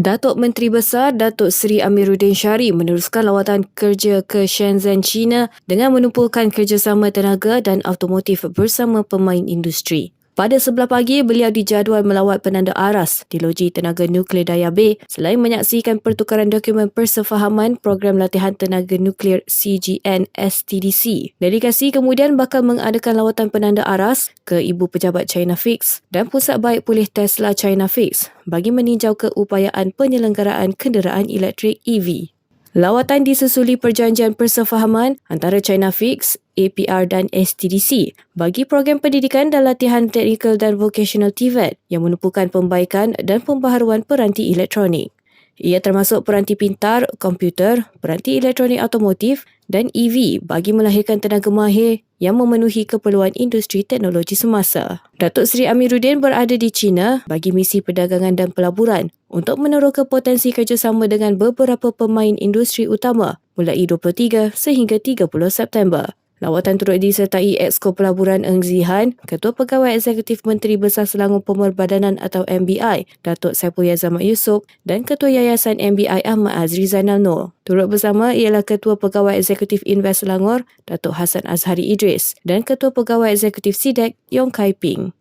Datuk Menteri Besar Datuk Seri Amiruddin Syari meneruskan lawatan kerja ke Shenzhen, China dengan menumpukan kerjasama tenaga dan automotif bersama pemain industri. Pada sebelah pagi, beliau dijadual melawat penanda aras di Loji Tenaga Nuklear Daya B selain menyaksikan pertukaran dokumen persefahaman program latihan tenaga nuklear CGN STDC. Delegasi kemudian bakal mengadakan lawatan penanda aras ke Ibu Pejabat China Fix dan Pusat Baik Pulih Tesla China Fix bagi meninjau keupayaan penyelenggaraan kenderaan elektrik EV. Lawatan disusuli perjanjian persefahaman antara China Fix, APR dan STDC bagi program pendidikan dan latihan teknikal dan vocational TVET yang menumpukan pembaikan dan pembaharuan peranti elektronik. Ia termasuk peranti pintar, komputer, peranti elektronik automotif dan EV bagi melahirkan tenaga mahir yang memenuhi keperluan industri teknologi semasa. Datuk Seri Amiruddin berada di China bagi misi perdagangan dan pelaburan untuk meneroka potensi kerjasama dengan beberapa pemain industri utama mulai 23 sehingga 30 September. Lawatan turut disertai Exco Pelaburan Eng Zihan, Ketua Pegawai Eksekutif Menteri Besar Selangor Pemerbadanan atau MBI, Datuk Saipul Yazamat Yusof dan Ketua Yayasan MBI Ahmad Azri Zainal Nur. Turut bersama ialah Ketua Pegawai Eksekutif Invest Selangor, Datuk Hassan Azhari Idris dan Ketua Pegawai Eksekutif SIDEC, Yong Kai Ping.